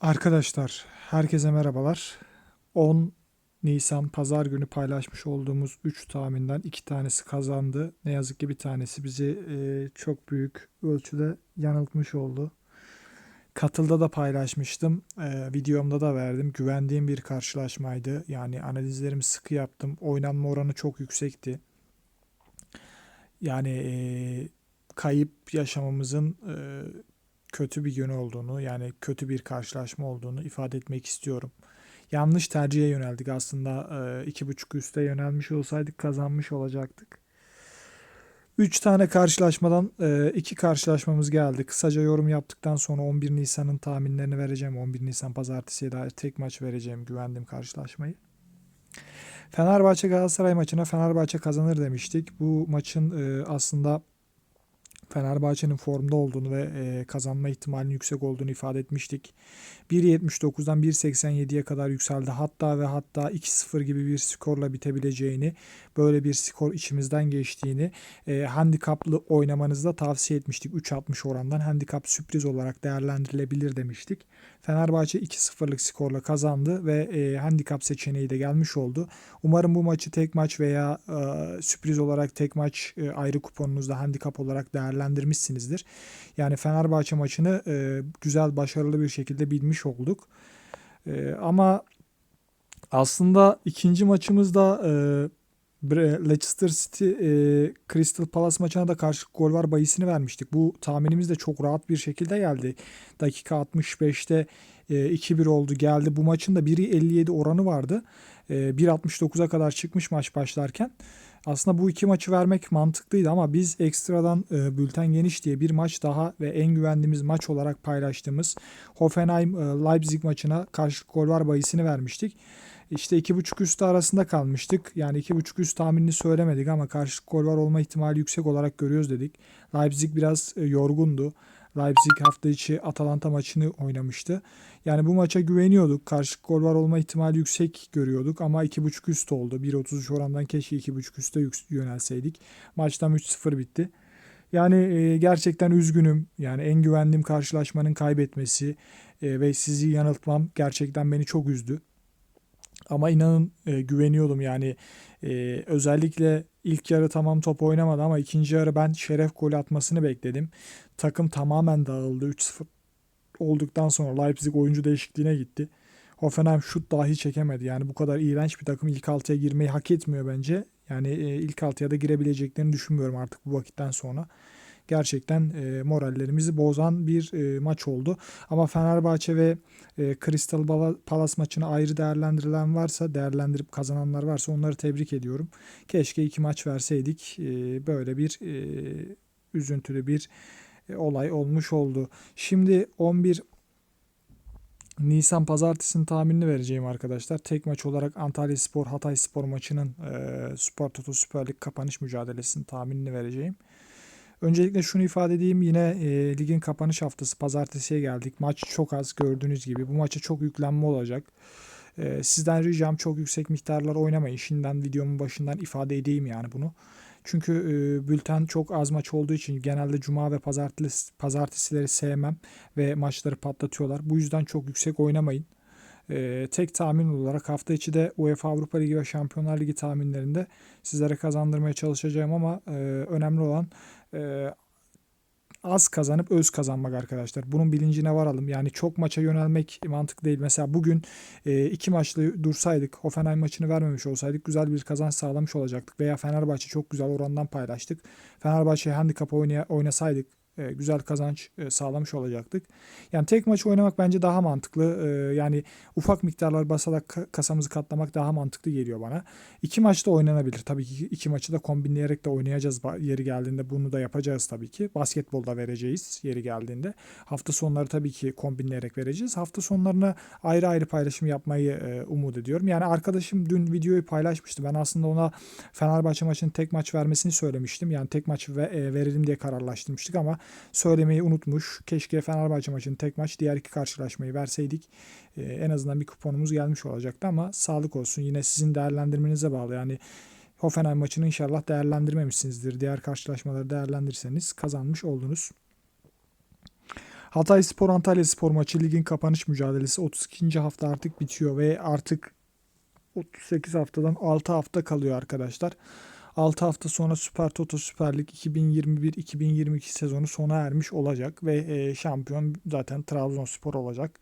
Arkadaşlar, herkese merhabalar. 10 Nisan Pazar günü paylaşmış olduğumuz 3 tahminden 2 tanesi kazandı. Ne yazık ki bir tanesi bizi e, çok büyük ölçüde yanıltmış oldu. Katılda da paylaşmıştım. E, videomda da verdim. Güvendiğim bir karşılaşmaydı. Yani analizlerimi sıkı yaptım. Oynanma oranı çok yüksekti. Yani e, kayıp yaşamamızın e, kötü bir yönü olduğunu yani kötü bir karşılaşma olduğunu ifade etmek istiyorum. Yanlış tercihe yöneldik aslında iki buçuk üste yönelmiş olsaydık kazanmış olacaktık. Üç tane karşılaşmadan iki karşılaşmamız geldi. Kısaca yorum yaptıktan sonra 11 Nisan'ın tahminlerini vereceğim. 11 Nisan pazartesiye dair tek maç vereceğim güvendim karşılaşmayı. Fenerbahçe Galatasaray maçına Fenerbahçe kazanır demiştik. Bu maçın e, aslında Fenerbahçe'nin formda olduğunu ve e, kazanma ihtimalinin yüksek olduğunu ifade etmiştik. 1.79'dan 1.87'ye kadar yükseldi. Hatta ve hatta 2-0 gibi bir skorla bitebileceğini, böyle bir skor içimizden geçtiğini e, handikaplı oynamanızda tavsiye etmiştik. 3.60 orandan handikap sürpriz olarak değerlendirilebilir demiştik. Fenerbahçe 2-0'lık skorla kazandı ve e, handikap seçeneği de gelmiş oldu. Umarım bu maçı tek maç veya e, sürpriz olarak tek maç e, ayrı kuponunuzda handikap olarak değerlendirmişsinizdir. Yani Fenerbahçe maçını e, güzel, başarılı bir şekilde bilmiş olduk. E, ama aslında ikinci maçımızda e, Leicester City e, Crystal Palace maçına da karşı gol var bayisini vermiştik. Bu tahminimiz de çok rahat bir şekilde geldi. Dakika 65'te e, 2-1 oldu geldi. Bu maçın da 1.57 oranı vardı. E, 1.69'a kadar çıkmış maç başlarken. Aslında bu iki maçı vermek mantıklıydı ama biz ekstradan e, bülten geniş diye bir maç daha ve en güvendiğimiz maç olarak paylaştığımız Hoffenheim e, Leipzig maçına karşı gol var bayisini vermiştik. İşte iki buçuk üstü arasında kalmıştık. Yani iki buçuk üst tahminini söylemedik ama karşı gol var olma ihtimali yüksek olarak görüyoruz dedik. Leipzig biraz e, yorgundu. Leipzig hafta içi Atalanta maçını oynamıştı. Yani bu maça güveniyorduk. Karşı gol var olma ihtimali yüksek görüyorduk ama 2.5 üst oldu. 1.33 orandan keşke 2.5 üste yönelseydik. Maçtan 3-0 bitti. Yani e, gerçekten üzgünüm. Yani en güvendiğim karşılaşmanın kaybetmesi e, ve sizi yanıltmam gerçekten beni çok üzdü. Ama inanın e, güveniyordum yani e, özellikle ilk yarı tamam top oynamadı ama ikinci yarı ben şeref golü atmasını bekledim. Takım tamamen dağıldı 3-0 olduktan sonra Leipzig oyuncu değişikliğine gitti. Hoffenheim şut dahi çekemedi. Yani bu kadar iğrenç bir takım ilk altıya girmeyi hak etmiyor bence. Yani e, ilk altıya da girebileceklerini düşünmüyorum artık bu vakitten sonra gerçekten e, morallerimizi bozan bir e, maç oldu. Ama Fenerbahçe ve e, Crystal Palace maçını ayrı değerlendirilen varsa, değerlendirip kazananlar varsa onları tebrik ediyorum. Keşke iki maç verseydik. E, böyle bir e, üzüntülü bir e, olay olmuş oldu. Şimdi 11 Nisan pazartesinin tahminini vereceğim arkadaşlar. Tek maç olarak Antalya Spor Hatay Spor maçının e, Spor Toto Süper Lig kapanış mücadelesinin tahminini vereceğim. Öncelikle şunu ifade edeyim yine e, ligin kapanış haftası pazartesiye geldik. Maç çok az gördüğünüz gibi. Bu maça çok yüklenme olacak. E, sizden ricam çok yüksek miktarlar oynamayın. Şimdiden videomun başından ifade edeyim yani bunu. Çünkü e, bülten çok az maç olduğu için genelde cuma ve pazartesi, pazartesileri sevmem ve maçları patlatıyorlar. Bu yüzden çok yüksek oynamayın. E, tek tahmin olarak hafta içi de UEFA Avrupa Ligi ve Şampiyonlar Ligi tahminlerinde sizlere kazandırmaya çalışacağım ama e, önemli olan e, az kazanıp öz kazanmak arkadaşlar. Bunun bilincine varalım. Yani çok maça yönelmek mantık değil. Mesela bugün e, iki maçlı dursaydık, Hoffenheim maçını vermemiş olsaydık güzel bir kazanç sağlamış olacaktık. Veya Fenerbahçe çok güzel orandan paylaştık. Fenerbahçe handikap oynaya, oynasaydık güzel kazanç e, sağlamış olacaktık. Yani tek maç oynamak bence daha mantıklı. E, yani ufak miktarlar basarak kasamızı katlamak daha mantıklı geliyor bana. İki maçta oynanabilir. Tabii ki iki maçı da kombinleyerek de oynayacağız yeri geldiğinde. Bunu da yapacağız tabii ki. Basketbolda vereceğiz yeri geldiğinde. Hafta sonları tabii ki kombinleyerek vereceğiz. Hafta sonlarına ayrı ayrı paylaşım yapmayı umut ediyorum. Yani arkadaşım dün videoyu paylaşmıştı. Ben aslında ona Fenerbahçe maçının tek maç vermesini söylemiştim. Yani tek maç verelim diye kararlaştırmıştık ama söylemeyi unutmuş. Keşke Fenerbahçe maçını tek maç diğer iki karşılaşmayı verseydik. Ee, en azından bir kuponumuz gelmiş olacaktı ama sağlık olsun. Yine sizin değerlendirmenize bağlı. Yani Hoffenheim maçını inşallah değerlendirmemişsinizdir. Diğer karşılaşmaları değerlendirirseniz kazanmış oldunuz. Hatay Spor Antalya Spor maçı ligin kapanış mücadelesi 32. hafta artık bitiyor ve artık 38 haftadan 6 hafta kalıyor arkadaşlar. 6 hafta sonra Süper Toto Süper Lig 2021-2022 sezonu sona ermiş olacak ve e, şampiyon zaten Trabzonspor olacak.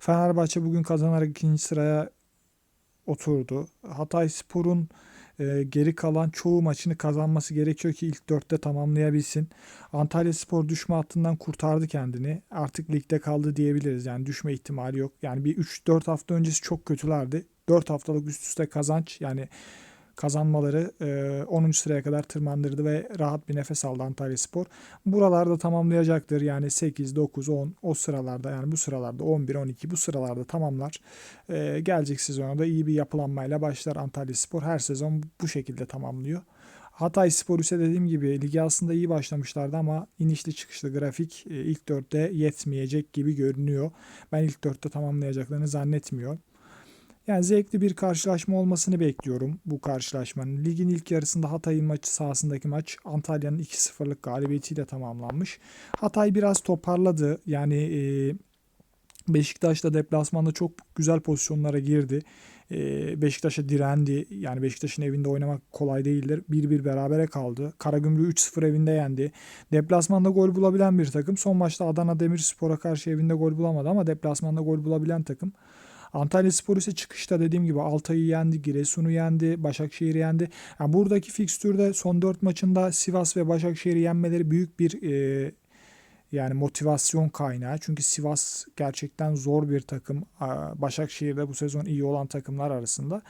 Fenerbahçe bugün kazanarak ikinci sıraya oturdu. Hatay Spor'un e, geri kalan çoğu maçını kazanması gerekiyor ki ilk dörtte tamamlayabilsin. Antalya Spor düşme hattından kurtardı kendini. Artık ligde kaldı diyebiliriz. Yani düşme ihtimali yok. Yani bir 3-4 hafta öncesi çok kötülerdi. 4 haftalık üst üste kazanç yani kazanmaları e, 10. sıraya kadar tırmandırdı ve rahat bir nefes aldı Antalya Spor. Buralarda tamamlayacaktır. Yani 8, 9, 10 o sıralarda yani bu sıralarda 11, 12 bu sıralarda tamamlar. E, gelecek sezona da iyi bir yapılanmayla başlar Antalya Spor. Her sezon bu şekilde tamamlıyor. Hatay Spor ise dediğim gibi ligi aslında iyi başlamışlardı ama inişli çıkışlı grafik e, ilk dörtte yetmeyecek gibi görünüyor. Ben ilk dörtte tamamlayacaklarını zannetmiyorum. Yani zevkli bir karşılaşma olmasını bekliyorum bu karşılaşmanın. Ligin ilk yarısında Hatay'ın maçı sahasındaki maç Antalya'nın 2-0'lık galibiyetiyle tamamlanmış. Hatay biraz toparladı. Yani e, Beşiktaş'ta deplasmanda çok güzel pozisyonlara girdi. Beşiktaş'a direndi. Yani Beşiktaş'ın evinde oynamak kolay değildir. 1-1 berabere kaldı. Karagümrük 3-0 evinde yendi. Deplasmanda gol bulabilen bir takım. Son maçta Adana Demirspor'a karşı evinde gol bulamadı ama deplasmanda gol bulabilen takım. Antalya Spor ise çıkışta dediğim gibi Altay'ı yendi, Giresun'u yendi, Başakşehir'i yendi. Yani buradaki fikstürde son 4 maçında Sivas ve Başakşehir'i yenmeleri büyük bir e, yani motivasyon kaynağı. Çünkü Sivas gerçekten zor bir takım. Başakşehir de bu sezon iyi olan takımlar arasında.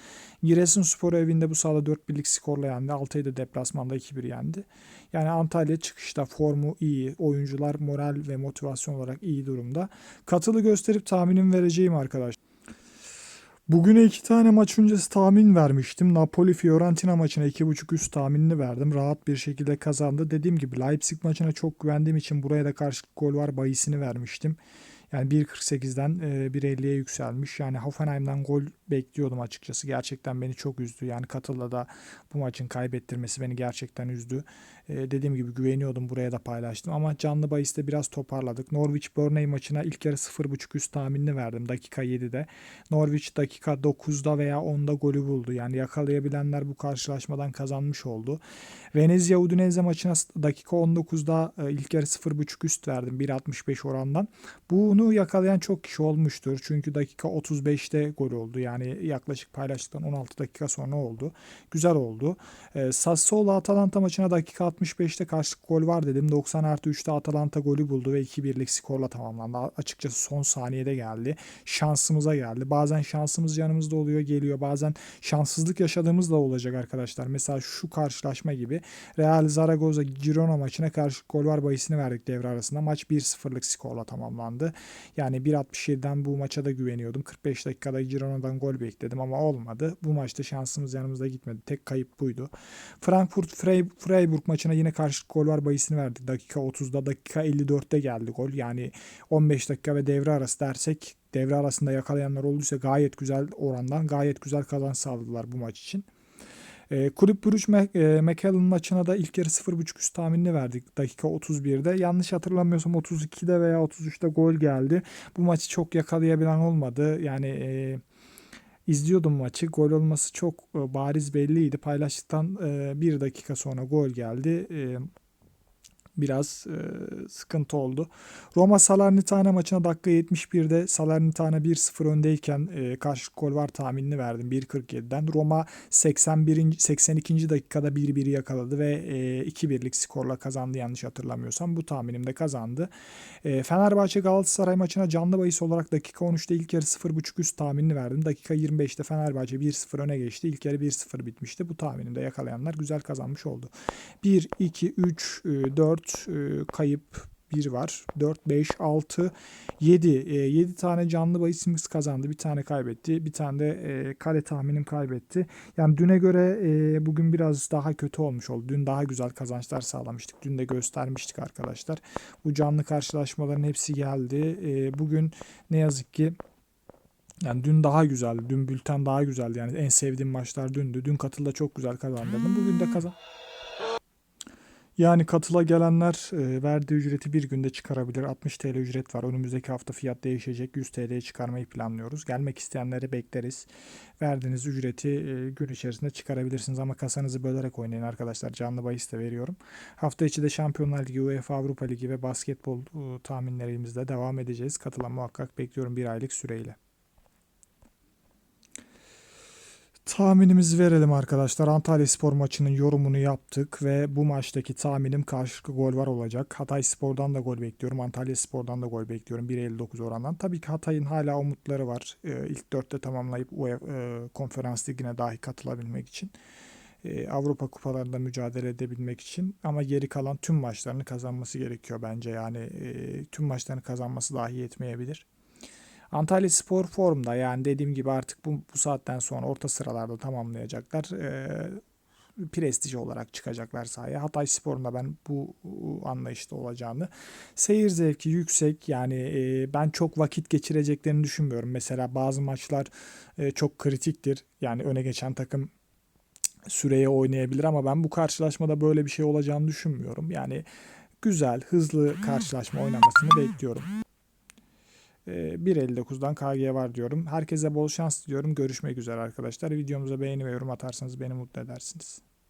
Giresunspor evinde bu sahada 4 birlik skorla yendi. Altay'ı da deplasmanda 2-1 yendi. Yani Antalya çıkışta formu iyi. Oyuncular moral ve motivasyon olarak iyi durumda. Katılı gösterip tahminim vereceğim arkadaşlar. Bugüne iki tane maç öncesi tahmin vermiştim. Napoli Fiorentina maçına 2.5 üst tahminini verdim. Rahat bir şekilde kazandı. Dediğim gibi Leipzig maçına çok güvendiğim için buraya da karşılık gol var bayisini vermiştim. Yani 1.48'den 1.50'ye yükselmiş. Yani Hoffenheim'den gol bekliyordum açıkçası. Gerçekten beni çok üzdü. Yani Katıl'la da bu maçın kaybettirmesi beni gerçekten üzdü. Ee, dediğim gibi güveniyordum buraya da paylaştım. Ama canlı bahiste biraz toparladık. Norwich Burnley maçına ilk yarı 0.5 üst tahminini verdim dakika 7'de. Norwich dakika 9'da veya 10'da golü buldu. Yani yakalayabilenler bu karşılaşmadan kazanmış oldu. Venezia Udinese maçına dakika 19'da e, ilk yarı 0.5 üst verdim 1.65 orandan. Bunu yakalayan çok kişi olmuştur. Çünkü dakika 35'te gol oldu. Yani yaklaşık paylaştıktan 16 dakika sonra oldu. Güzel oldu. E, Sassuolo Atalanta maçına dakika 65'te karşılık gol var dedim. 90 artı 3'te Atalanta golü buldu ve 2-1'lik skorla tamamlandı. Açıkçası son saniyede geldi. Şansımıza geldi. Bazen şansımız yanımızda oluyor geliyor. Bazen şanssızlık yaşadığımız da olacak arkadaşlar. Mesela şu karşılaşma gibi Real Zaragoza Girona maçına karşı gol var bahisini verdik devre arasında. Maç 1-0'lık skorla tamamlandı. Yani 1.67'den bu maça da güveniyordum. 45 dakikada Girona'dan gol bekledim ama olmadı. Bu maçta şansımız yanımızda gitmedi. Tek kayıp buydu. Frankfurt Freiburg maçına yine karşı gol var bahisini verdik. Dakika 30'da dakika 54'te geldi gol. Yani 15 dakika ve devre arası dersek devre arasında yakalayanlar olduysa gayet güzel orandan gayet güzel kazanç sağladılar bu maç için. E, Kulüp e, McAllen maçına da ilk yarı 0.5 üst tahminini verdik dakika 31'de. Yanlış hatırlamıyorsam 32'de veya 33'te gol geldi. Bu maçı çok yakalayabilen olmadı. Yani e, izliyordum maçı. Gol olması çok e, bariz belliydi. Paylaştıktan e, bir dakika sonra gol geldi. Biraz e, sıkıntı oldu. Roma Salernitana maçına dakika 71'de Salernitana 1-0 öndeyken e, karşı gol var tahminini verdim 1.47'den. Roma 81. 82. dakikada 1-1 yakaladı ve e, 2-1'lik skorla kazandı yanlış hatırlamıyorsam. Bu tahminimde kazandı. E, Fenerbahçe Galatasaray maçına canlı bahis olarak dakika 13'te ilk yarı 0.5 üst tahminini verdim. Dakika 25'te Fenerbahçe 1-0 öne geçti. İlk yarı 1-0 bitmişti. Bu tahminimde yakalayanlar güzel kazanmış oldu. 1, 2, 3, 4, 4 e, kayıp 1 var. 4, 5, 6, 7. E, 7 tane canlı bahisimiz kazandı. Bir tane kaybetti. Bir tane de e, tahminim kaybetti. Yani düne göre e, bugün biraz daha kötü olmuş oldu. Dün daha güzel kazançlar sağlamıştık. Dün de göstermiştik arkadaşlar. Bu canlı karşılaşmaların hepsi geldi. E, bugün ne yazık ki yani dün daha güzeldi. Dün bülten daha güzeldi. Yani en sevdiğim maçlar dündü. Dün katılda çok güzel kazandırdım. Bugün de kazan Yani katıla gelenler e, verdiği ücreti bir günde çıkarabilir. 60 TL ücret var. Önümüzdeki hafta fiyat değişecek. 100 TL'ye çıkarmayı planlıyoruz. Gelmek isteyenleri bekleriz. Verdiğiniz ücreti e, gün içerisinde çıkarabilirsiniz ama kasanızı bölerek oynayın arkadaşlar. Canlı bahis de veriyorum. Hafta içi de Şampiyonlar Ligi, UEFA Avrupa Ligi ve basketbol e, tahminlerimizle devam edeceğiz. Katılan muhakkak bekliyorum bir aylık süreyle. Tahminimizi verelim arkadaşlar. Antalya Spor maçının yorumunu yaptık ve bu maçtaki tahminim karşılıklı gol var olacak. Hatay Spor'dan da gol bekliyorum. Antalya Spor'dan da gol bekliyorum 1.59 orandan. Tabii ki Hatay'ın hala umutları var. Ee, ilk dörtte tamamlayıp UEFA e, Konferans Ligi'ne dahi katılabilmek için. Ee, Avrupa kupalarında mücadele edebilmek için ama geri kalan tüm maçlarını kazanması gerekiyor bence. Yani e, tüm maçlarını kazanması dahi yetmeyebilir. Antalya Spor formda yani dediğim gibi artık bu, bu saatten sonra orta sıralarda tamamlayacaklar. Ee, prestij olarak çıkacaklar sahaya. Hatay Spor'un da ben bu anlayışta olacağını. Seyir zevki yüksek yani e, ben çok vakit geçireceklerini düşünmüyorum. Mesela bazı maçlar e, çok kritiktir. Yani öne geçen takım süreye oynayabilir ama ben bu karşılaşmada böyle bir şey olacağını düşünmüyorum. Yani güzel, hızlı karşılaşma oynamasını bekliyorum. Ee, 1.59'dan KG var diyorum. Herkese bol şans diliyorum. Görüşmek üzere arkadaşlar. Videomuza beğeni ve yorum atarsanız beni mutlu edersiniz.